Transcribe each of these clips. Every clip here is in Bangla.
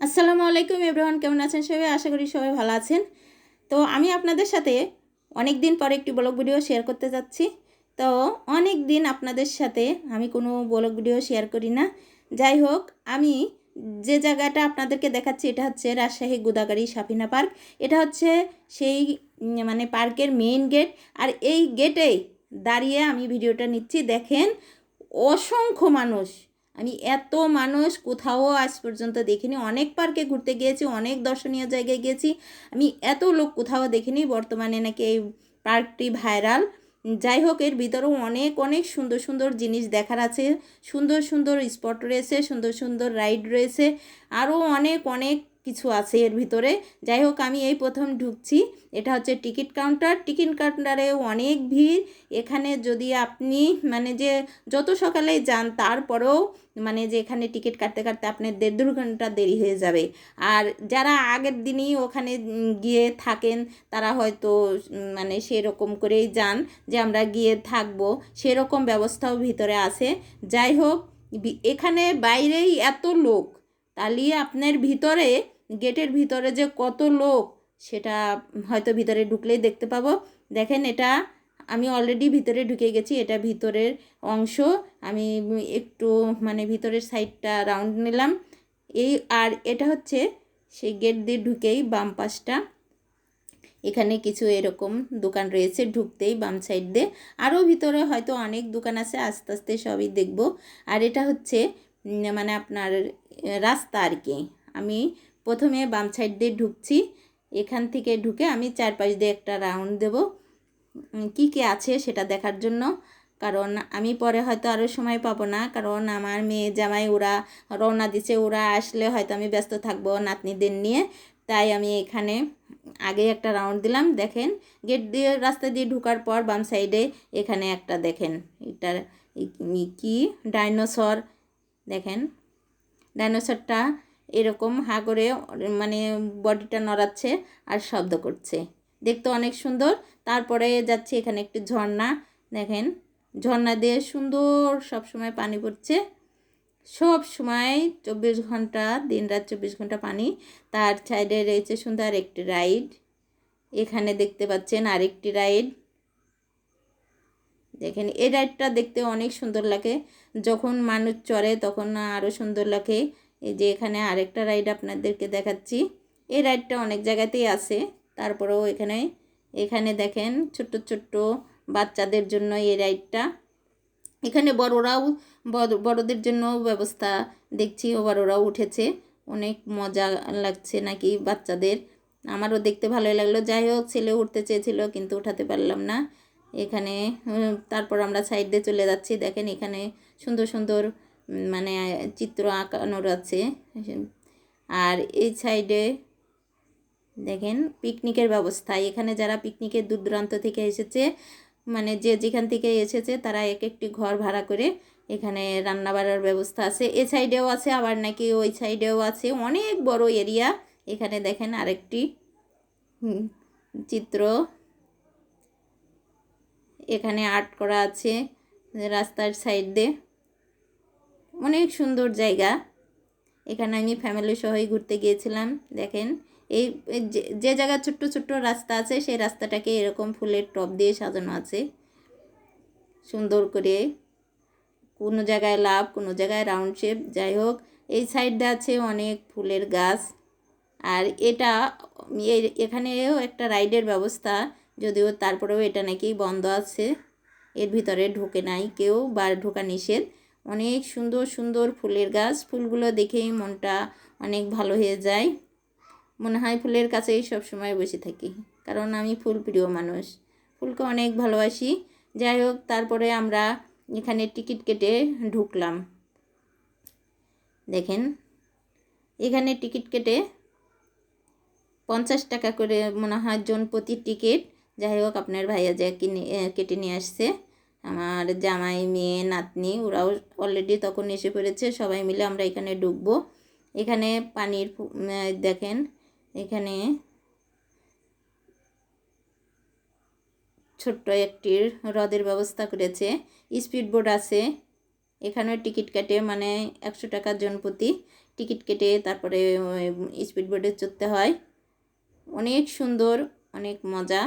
আসসালামু আলাইকুম এভরিওয়ান, কেমন আছেন সবাই? আশা করি সবাই ভালো আছেন। তো আমি আপনাদের সাথে অনেক দিন পরে একটি ব্লগ ভিডিও শেয়ার করতে যাচ্ছি। তো অনেক দিন আপনাদের সাথে আমি কোনো ব্লগ ভিডিও শেয়ার করি না। যাই হোক, আমি যে জায়গাটা আপনাদেরকে দেখাচ্ছি, এটা হচ্ছে রাজশাহী গুদাগাড়ি সাফিনা পার্ক। এটা হচ্ছে সেই মানে পার্কের মেইন গেট আর এই গেটেই দাঁড়িয়ে আমি ভিডিওটা নিচ্ছি। দেখেন, অসংখ্য মানুষ। আমি এত মানুষ কোথাও আজ পর্যন্ত দেখিনি। অনেক পার্কে ঘুরতে গিয়েছি, অনেক দর্শনীয় জায়গায় গিয়েছি। আমি এত লোক কোথাও দেখিনি, বর্তমানে নাকি এই পার্কটি ভাইরাল। যাই হোক, এর ভিতরেও অনেক অনেক সুন্দর সুন্দর জিনিস দেখার আছে। সুন্দর সুন্দর স্পট রয়েছে, সুন্দর সুন্দর রাইড রয়েছে। আরও অনেক অনেক কিছু আছে এর ভিতরে। যাই হোক, আমি এই প্রথম ঢুকছি। এটা হচ্ছে টিকিট কাউন্টার। টিকিট কাউন্টারে অনেক ভিড়। এখানে যদি আপনি মানে যে যত সকালেই যান, তারপরেও মানে যে এখানে টিকিট কাটতে কাটতে আপনার দেড় দু ঘণ্টা দেরি হয়ে যাবে। আর যারা আগের দিনই ওখানে গিয়ে থাকেন, তারা হয়তো মানে সেরকম করেই যান যে আমরা গিয়ে থাকব। সেরকম ব্যবস্থাও ভিতরে আছে। যাই হোক এখানে বাইরেই এত লোক, তাহলে আপনার ভিতরে গেটের ভিতরে যে কত লোক, সেটা হয়তো ভিতরে ঢুকলেই দেখতে পাবো। দেখেন এটা, আমি অলরেডি ভিতরে ঢুকে গেছি, এটা ভিতরের অংশ। আমি একটু মানে ভিতরের সাইডটা রাউন্ড নিলাম। এই, আর এটা হচ্ছে সেই গেট দিয়ে ঢুকেই বাম পাশটা। এখানে কিছু এরকম দোকান রয়েছে ঢুকতেই বাম সাইড দিয়ে। আরও ভিতরে হয়তো অনেক দোকান আছে, আস্তে আস্তে সবই দেখব। আর এটা হচ্ছে মানে আপনার রাস্তা আর কি। আমি প্রথমে বাম সাইড দিয়ে ঢুকছি। এখান থেকে ঢুকে আমি চারপাশ দিয়ে একটা রাউন্ড দেবো। কি কি আছে সেটা দেখার জন্য। কারণ আমি পরে হয়তো আরও সময় পাবো না। কারণ আমার মেয়ে জামাই, ওরা রওনা দিচ্ছে ওরা আসলে হয়তো আমি ব্যস্ত থাকব নাতনিদের নিয়ে। তাই আমি এখানে আগে একটা রাউন্ড দিলাম, দেখেন। গেট দিয়ে, রাস্তা দিয়ে ঢোকার পর বাম সাইডে এখানে একটা দেখেন। এটা কি? ডাইনোসর। দেখেন। ডাইনোসরটা এরকম হা করে মানে বডিটা নড়াচ্ছে আর শব্দ করছে। দেখতে অনেক সুন্দর। তারপরে যাচ্ছে এখানে একটি ঝর্ণা। দেখেন, ঝর্ণা দিয়ে সুন্দর সব সময় পানি পড়ছে। সব সময় চব্বিশ ঘণ্টা দিন রাত চব্বিশ ঘণ্টা পানি। তার সাইডে রয়েছে সুন্দর একটি রাইড। এখানে দেখতে পাচ্ছেন আরেকটি রাইড। দেখেন, এই রাইডটা দেখতে অনেক সুন্দর লাগে। যখন মানুষ চড়ে তখন আরও সুন্দর লাগে। এই যে এখানে আরেকটা রাইড আপনাদেরকে দেখাচ্ছি। এই রাইডটা অনেক জায়গাতেই আছে। তারপরেও এখানে এখানে দেখেন ছোট্ট ছোট্ট বাচ্চাদের জন্য এই রাইডটা। এখানে বড়রাও, বড়- বড়দের জন্য ব্যবস্থা দেখছি বড়রাও উঠেছে। অনেক মজা লাগছে নাকি বাচ্চাদের। আমারও দেখতে ভালোই লাগল। যাই হোক, ছেলে উঠতে চেয়েছিল কিন্তু উঠাতে পারলাম না। এখানে তারপর আমরা সাইড দিয়ে চলে যাচ্ছি। দেখেন এখানে সুন্দর সুন্দর মানে চিত্র আঁকানোর আছে। আর এই সাইডে দেখেন পিকনিকের ব্যবস্থা। এখানে যারা পিকনিকের দূর দূরান্ত থেকে এসেছে মানে যে যেখান থেকে এসেছে, তারা এক একটি ঘর ভাড়া করে এখানে রান্না বাড়ার ব্যবস্থা আছে। এ সাইডেও আছে, আবার নাকি ওই সাইডেও আছে। অনেক বড় এরিয়া। এখানে দেখেন আরেকটি চিত্র। এখানে আর্ট করা আছে রাস্তার সাইড। দিয়ে অনেক সুন্দর জায়গা। এখানে আমি ফ্যামিলি সহই ঘুরতে গিয়েছিলাম, দেখেন। এই যে- জায়গায় ছোট্ট ছোট্ট রাস্তা আছে, সেই রাস্তাটাকে এরকম ফুলের টব দিয়ে সাজানো আছে। সুন্দর করে কোনো জায়গায় লাভ, কোনো জায়গায় রাউন্ড শেপ যাই হোক, এই সাইডটা আছে অনেক ফুলের গাছ। আর এটা এখানেও একটা রাইডের ব্যবস্থা, যদিও তারপরেও এটা নাকি বন্ধ আছে। এর ভিতরে ঢোকে নাই, কেউ বা ঢোকা নিষেধ। অনেক সুন্দর সুন্দর ফুলের গাছ। ফুলগুলো দেখেই মনটা অনেক ভালো হয়ে যায়। মনে হয় ফুলের কাছেই সব সময় বসে থাকি, কারণ আমি ফুল প্রিয় মানুষ। ফুলকে অনেক ভালোবাসি। যাই হোক, তারপরে আমরা এখানে টিকিট কেটে ঢুকলাম। দেখেন, এখানে টিকিট কেটে পঞ্চাশ টাকা করে মনে হয় জন প্রতি টিকিট। যাই হোক, আপনার ভাইয়া যা কিনে কেটে নিয়ে আসছে। আমার জামাই, মেয়ে, নাতনি, ওরাও অলরেডি তখন এসে পড়েছে, সবাই মিলে আমরা এখানে ঢুকবো এখানে পানির দেখেন, এখানে ছোট্ট একটি হ্রদের ব্যবস্থা করেছে। স্পিড বোট আছে, এখানেও টিকিট কেটে মানে একশো টাকা জন প্রতি টিকিট কেটে তারপরে স্পিড বোটে চড়তে হয়। অনেক সুন্দর, অনেক মজা।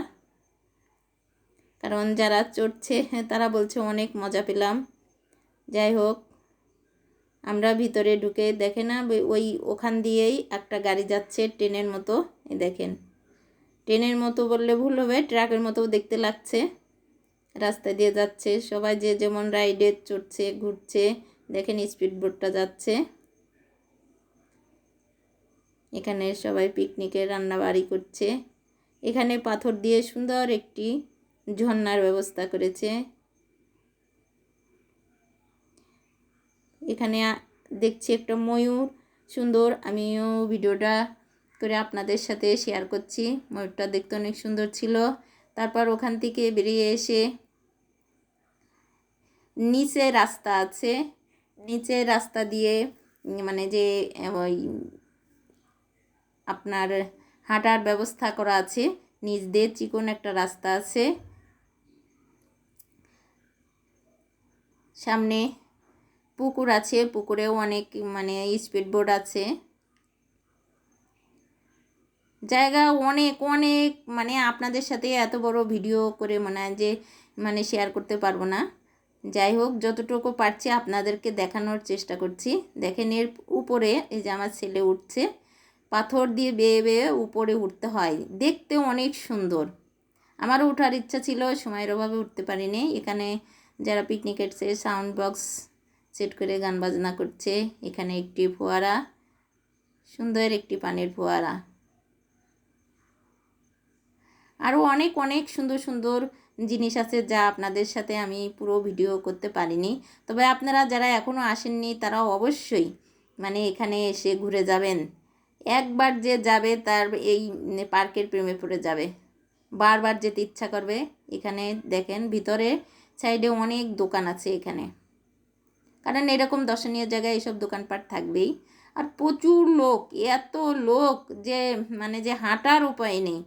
কারণ যারা চড়ছে তারা বলছে, অনেক মজা পেলাম। যাই হোক, আমরা ভিতরে ঢুকে দেখে না, ওই ওখান দিয়েই একটা গাড়ি যাচ্ছে ট্রেনের মতো দেখেন। ট্রেনের মতো বললে ভুল হবে, ট্রাকের মতো দেখতে লাগছে। রাস্তা দিয়ে যাচ্ছে, সবাই যে যেমন রাইডে চড়ছে, ঘুরছে, দেখেন স্পিড বোটটা যাচ্ছে। এখানে সবাই পিকনিকের রান্নাবাড়ি করছে। এখানে পাথর দিয়ে সুন্দর একটি ঝর্নার ব্যবস্থা করেছে। এখানে দেখছি একটা ময়ূর। সুন্দর, আমিও ভিডিওটা করে আপনাদের সাথে শেয়ার করছি। ময়ূরটা দেখতে অনেক সুন্দর ছিল। তারপর ওখান থেকে বেরিয়ে এসে নিচে রাস্তা আছে। নিচে রাস্তা দিয়ে মানে যে, ওই আপনার হাঁটার ব্যবস্থা করা আছে। নিচ দিয়ে চিকন একটা রাস্তা আছে। সামনে পুকুর আছে, পুকুরেও অনেক মানে স্পিড বোট আছে। জায়গা অনেক অনেক মানে আপনাদের সাথে এত বড় ভিডিও করে মানে যে মানে শেয়ার করতে পারব না। যাই হোক, যতটুকু পারছি আপনাদেরকে দেখানোর চেষ্টা করছি। দেখেন এর উপরে এই যে আমার ছেলে উঠছে, পাথর দিয়ে বেয়ে বেয়ে উপরে উঠতে হয়। দেখতে অনেক সুন্দর। আমারও ওঠার ইচ্ছা ছিল, সময়ের অভাবে উঠতে পারিনি। এখানে যারা পিকনিক এসছে সাউন্ড বক্স সেট করে গান বাজনা করছে, এখানে একটি ফোয়ারা, সুন্দর একটি পানির ফোয়ারা। আরও অনেক অনেক সুন্দর সুন্দর জিনিস আছে যা আপনাদের সাথে আমি পুরো ভিডিও করতে পারিনি। তবে আপনারা যারা এখনও আসেননি, তারা অবশ্যই মানে এখানে এসে ঘুরে যাবেন। একবার যে যাবে তার এই পার্কের প্রেমে পড়ে যাবে। বারবার যেতে ইচ্ছা করবে। এখানে দেখেন ভিতরে সাইডে অনেক দোকান আছে এখানে। কারণ এরকম দর্শনীয় জায়গায় এইসব দোকানপাট থাকবেই। আর প্রচুর লোক, এত লোক যে মানে যে হাঁটার উপায় নেই।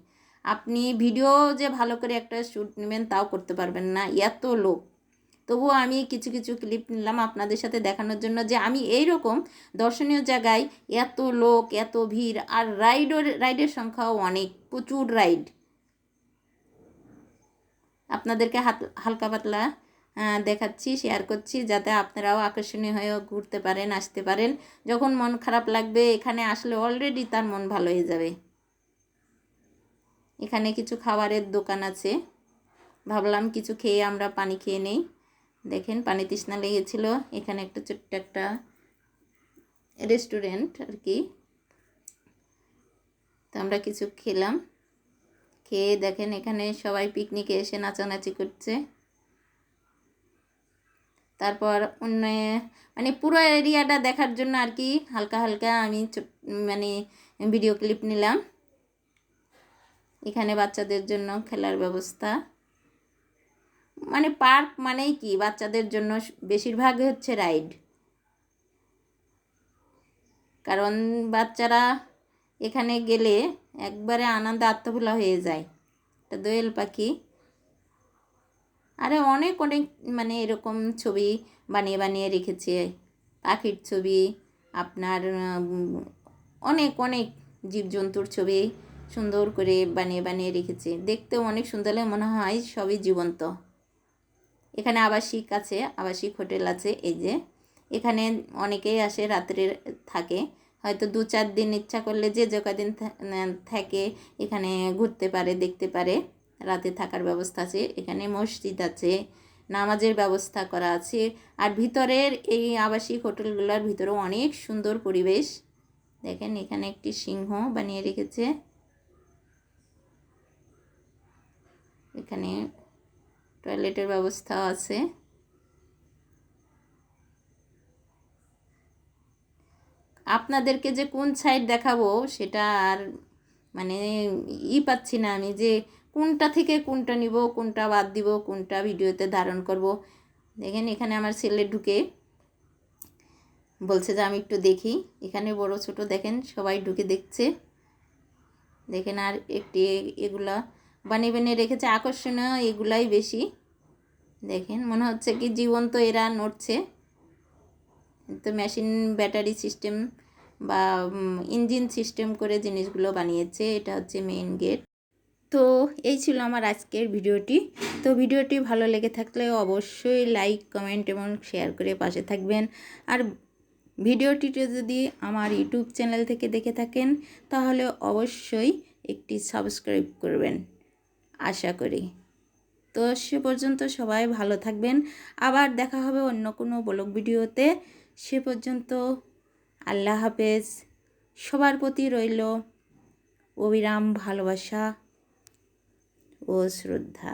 আপনি ভিডিও যে ভালো করে একটা শ্যুট নেবেন তাও করতে পারবেন না, এত লোক। তবুও আমি কিছু কিছু ক্লিপ নিলাম আপনাদের সাথে দেখানোর জন্য যে আমি এই রকম দর্শনীয় জায়গায় এত লোক, এত ভিড়, আর রাইডের রাইডের সংখ্যাও অনেক, প্রচুর রাইড। আপনাদেরকে হাত, হালকা পাতলা দেখাচ্ছি শেয়ার করছি যাতে আপনারাও আকর্ষণীয় হয়ে ঘুরতে পারেন, আসতে পারেন। যখন মন খারাপ লাগবে, এখানে আসলে অলরেডি তার মন ভালো হয়ে যাবে। এখানে কিছু খাবারের দোকান আছে। ভাবলাম কিছু খেয়ে আমরা পানি খেয়ে নেই। দেখেন, পানি তৃষ্ণা লেগেছিল। এখানে একটা ছোট্ট একটা রেস্টুরেন্ট আর কি। তো আমরা কিছু খেলাম। খেয়ে দেখেন এখানে সবাই পিকনিকে এসে নাচানাচি করছে। তারপর অন্য মানে পুরো এরিয়াটা দেখার জন্য আর কি হালকা হালকা আমি মানে ভিডিও ক্লিপ নিলাম। এখানে বাচ্চাদের জন্য খেলার ব্যবস্থা। মানে পার্ক মানেই কি? বাচ্চাদের জন্য বেশিরভাগ হচ্ছে রাইড কারণ বাচ্চারা এখানে গেলে একবারে আনন্দে আত্মভোলা হয়ে যায়। একটা দোয়েল পাখি। আরে অনেক অনেক মানে এরকম ছবি বানিয়ে বানিয়ে রেখেছে। পাখির ছবি, আপনার অনেক অনেক জীবজন্তুর ছবি সুন্দর করে বানিয়ে বানিয়ে রেখেছে। দেখতেও অনেক সুন্দর মনে হয় সবই জীবন্ত। এখানে আবাসিক আছে, আবাসিক হোটেল আছে, এই যে। এখানে অনেকেই আসে, রাত্রে থাকে। হয়তো দু চার দিন ইচ্ছা করলে যে যে কদিন থাকে, এখানে ঘুরতে পারে, দেখতে পারে। রাতে থাকার ব্যবস্থা আছে, এখানে মসজিদ আছে, নামাজের ব্যবস্থা করা আছে। আর ভিতরের এই আবাসিক হোটেলগুলোর ভিতরেও অনেক সুন্দর পরিবেশ। দেখেন, এখানে একটি সিংহ বানিয়ে রেখেছে। এখানে টয়লেটের ব্যবস্থা আছে। আপনাদেরকে যে কোন সাইড দেখাবো সেটা আর মানে ই পাচ্ছি না আমি যে কোনটা থেকে কোনটা নিব, কোনটা বাদ দিব, কোনটা ভিডিওতে ধারণ করব। দেখেন এখানে আমার ছেলে ঢুকে বলছে যে আমি একটু দেখি। এখানে বড় ছোট দেখেন সবাই ঢুকে দেখছে। দেখেন আর একটি এগুলা বানিয়ে বানিয়ে রেখেছে। আকর্ষণীয় এগুলাই বেশি। দেখেন মনে হচ্ছে কি জীবন্ত এরা নড়ছে। তো মেশিন ব্যাটারি সিস্টেম বা ইঞ্জিন সিস্টেম করে জিনিসগুলো বানিয়েছে। এটা হচ্ছে মেইন গেট তো এই ছিল আমার আজকের ভিডিওটি। তো ভিডিওটি ভালো লেগে থাকলে অবশ্যই লাইক কমেন্ট এবং শেয়ার করে পাশে থাকবেন। আর ভিডিওটিতে যদি আমার ইউটিউব চ্যানেল থেকে দেখে থাকেন, তাহলে অবশ্যই একটি সাবস্ক্রাইব করবেন, আশা করি। তো সে পর্যন্ত সবাই ভালো থাকবেন। আবার দেখা হবে অন্য কোনো ব্লগ ভিডিওতে। সে পর্যন্ত আল্লাহ হাফেজ। সবার প্রতি রইল অবিরাম ভালোবাসা ও শ্রদ্ধা।